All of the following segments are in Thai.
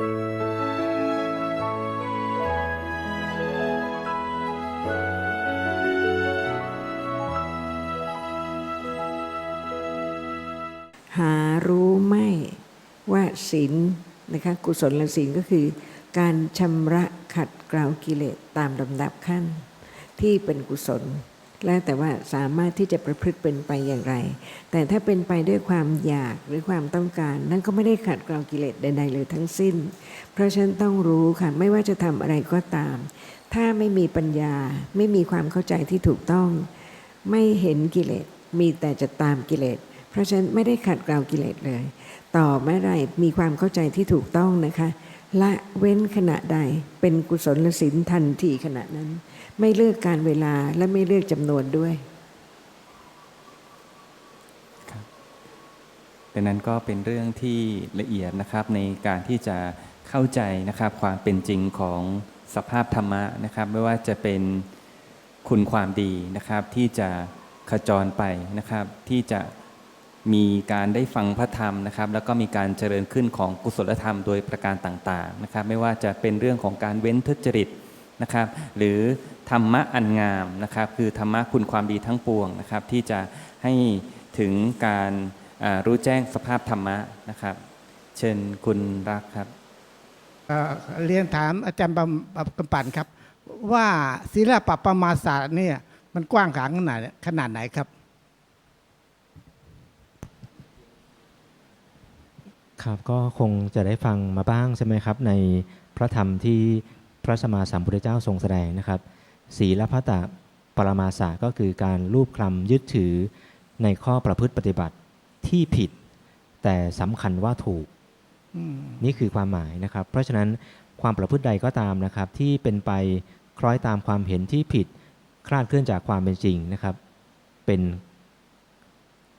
หารู้ไม่ว่าศีลนะคะกุศลศีลก็คือ การชำระขัดเกลากิเลสตามลำดับขั้น ที่เป็นกุศล แล้วแต่ว่าสามารถที่จะประพฤติเป็นไปอย่างไร แต่ถ้าเป็นไปด้วยความอยากหรือความต้องการ นั่นก็ไม่ได้ขัดเกลากิเลสใดๆเลยทั้งสิ้น เพราะฉะนั้นต้องรู้ค่ะ ไม่ว่าจะทำอะไรก็ตาม ถ้าไม่มีปัญญา ไม่มีความเข้าใจที่ถูกต้อง ไม่เห็นกิเลส มีแต่จะตามกิเลส เพราะฉะนั้นไม่ได้ขัดเกลากิเลสเลย ต่อเมื่อไรมีความเข้าใจที่ถูกต้องนะคะ ละเว้นขณะใดเป็นกุศลศีลทันทีขณะนั้น ไม่เลือกการเวลาและไม่เลือกจำนวนด้วยดังนั้นก็เป็นเรื่องที่ละเอียดนะครับในการที่จะเข้าใจนะครับความเป็นจริงของสภาพธรรมะนะครับ ไม่ว่าจะเป็นคุณความดีนะครับที่จะขจรไปนะครับที่จะ มีการได้ฟังพระธรรมนะครับ แล้วก็มีการเจริญขึ้นของกุศลธรรมโดยประการต่างๆนะครับ ไม่ว่าจะเป็นเรื่องของการเว้นทุจริตนะครับ หรือธรรมะอันงามนะครับ คือธรรมะคุณความดีทั้งปวงนะครับ ที่จะให้ถึงการรู้แจ้งสภาพธรรมะนะครับ เชิญคุณรักครับเเรียนถามอาจารย์บำบกำปั่นครับ ว่าศีลปะประมาศาสตร์เนี่ยมันกว้างขวางขนาดขนาดไหนครับ ครับก็คงจะได้ฟังมาบ้างใช่ไหมครับ ในพระธรรมที่พระสมมาสัมพุทธเจ้าทรงแสดงนะครับศีลพัตตปรมาสาก็คือการรูปคลำยึดถือในข้อประพฤติปฏิบัติที่ผิด แต่สำคัญว่าถูกอืมนี่คือความหมายนะครับ เพราะฉะนั้นความประพฤติใดก็ตามนะครับ ที่เป็นไปคล้อยตามความเห็นที่ผิด คลาดเคลื่อนจากความเป็นจริงนะครับ เป็น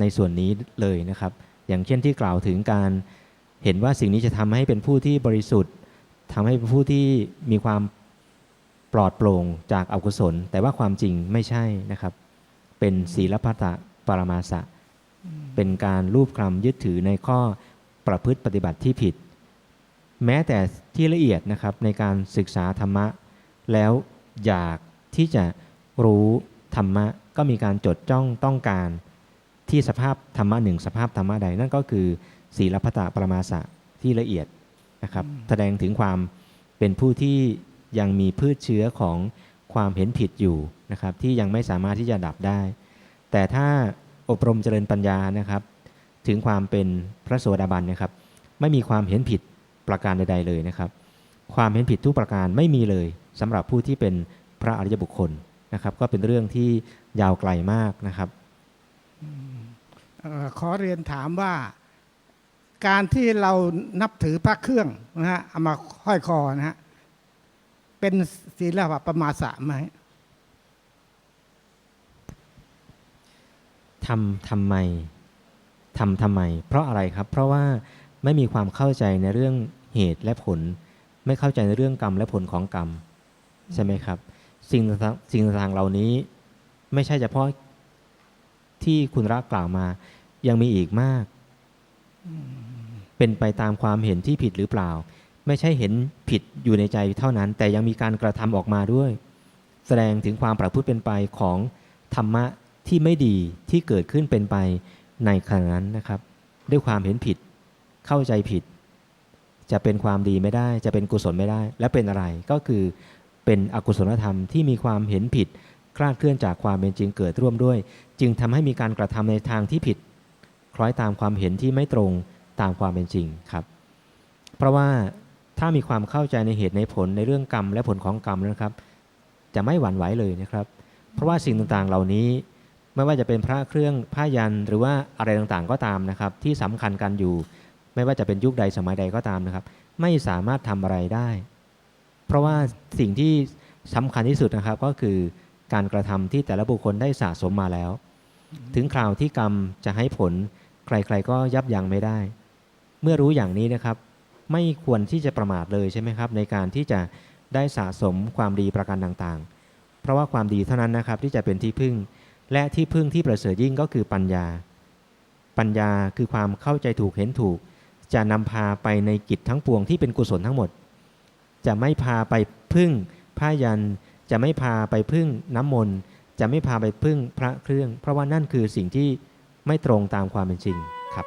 ในส่วนนี้เลยนะครับ อย่างเช่นที่กล่าวถึงการ เห็นว่าสิ่งนี้จะทำให้เป็นผู้ที่บริสุทธิ์ทำให้เป็นผู้ที่มีความปลอดโปร่งจากอกุศล แต่ว่าความจริงไม่ใช่นะครับ เป็นศีลพัตตปรมาสะเป็นการรูปคลำยึดถือในข้อประพฤติปฏิบัติที่ผิด แม้แต่ที่ละเอียดนะครับในการศึกษาธรรมะ แล้วอยากที่จะรู้ธรรมะก็มีการจดจ้องต้องการที่สภาพธรรมะหนึ่งสภาพธรรมะใดนั่นก็คือ ศีลพัตตปรมาสะที่ละเอียดนะครับ แสดงถึงความเป็นผู้ที่ยังมีพืชเชื้อของความเห็นผิดอยู่นะครับ ที่ยังไม่สามารถที่จะดับได้ แต่ถ้าอบรมเจริญปัญญานะครับ ถึงความเป็นพระโสดาบันนะครับ ไม่มีความเห็นผิดประการใด ๆเลยนะครับ ความเห็นผิดทุกประการไม่มีเลยสำหรับผู้ที่เป็นพระอริยบุคคลนะครับ ก็เป็นเรื่องที่ยาวไกลมากนะครับเอ่อขอเรียนถามว่า การที่เรานับถือพระเครื่องนะฮะเอามาห้อยคอนะฮะเป็นศีลปะประมาสะไหมทำทำไมทำทำไม เพราะอะไรครับ เพราะว่าไม่มีความเข้าใจในเรื่องเหตุและผล ไม่เข้าใจในเรื่องกรรมและผลของกรรม ใช่ไหมครับ สิ่งต่างสิ่งต่างเหล่านี้ ไม่ใช่เฉพาะที่คุณรักกล่าวมา ยังมีอีกมาก เป็นไปตามความเห็นที่ผิดหรือเปล่า ไม่ใช่เห็นผิดอยู่ในใจเท่านั้น แต่ยังมีการกระทำออกมาด้วย แสดงถึงความประพฤติเป็นไปของธรรมะที่ไม่ดีที่เกิดขึ้นเป็นไปในขณะนั้นนะครับ ด้วยความเห็นผิดเข้าใจผิด จะเป็นความดีไม่ได้ จะเป็นกุศลไม่ได้ และเป็นอะไรก็คือเป็นอกุศลธรรมที่มีความเห็นผิดคลาดเคลื่อนจากความเป็นจริงเกิดร่วมด้วย จึงทำให้มีการกระทำในทางที่ผิด คล้อยตามความเห็นที่ไม่ตรง ตามความเป็นจริงครับ เพราะว่าถ้ามีความเข้าใจในเหตุในผลในเรื่องกรรมและผลของกรรมนะครับ จะไม่หวั่นไหวเลยนะครับ เพราะว่าสิ่งต่างๆเหล่านี้ ไม่ว่าจะเป็นพระเครื่องผ้ายันหรือว่าอะไรต่างๆก็ตามนะครับ ที่สำคัญกันอยู่ ไม่ว่าจะเป็นยุคใดสมัยใดก็ตามนะครับ ไม่สามารถทำอะไรได้ เพราะว่าสิ่งที่สำคัญที่สุดนะครับก็คือการกระทำที่แต่ละบุคคลได้สะสมมาแล้ว ถึงคราวที่กรรมจะให้ผลใครๆก็ยับยั้งไม่ได้ เมื่อรู้อย่างนี้นะครับ ไม่ควรที่จะประมาทเลยใช่ไหมครับ ในการที่จะได้สะสมความดีประการต่างๆ เพราะว่าความดีเท่านั้นนะครับที่จะเป็นที่พึ่ง และที่พึ่งที่ประเสริฐยิ่งก็คือปัญญา ปัญญาคือความเข้าใจถูกเห็นถูก จะนำพาไปในกิจทั้งปวงที่เป็นกุศลทั้งหมด จะไม่พาไปพึ่งผ้ายัน จะไม่พาไปพึ่งน้ำมนต์จะไม่พาไปพึ่งพระเครื่อง เพราะว่านั่นคือสิ่งที่ไม่ตรงตามความเป็นจริงครับ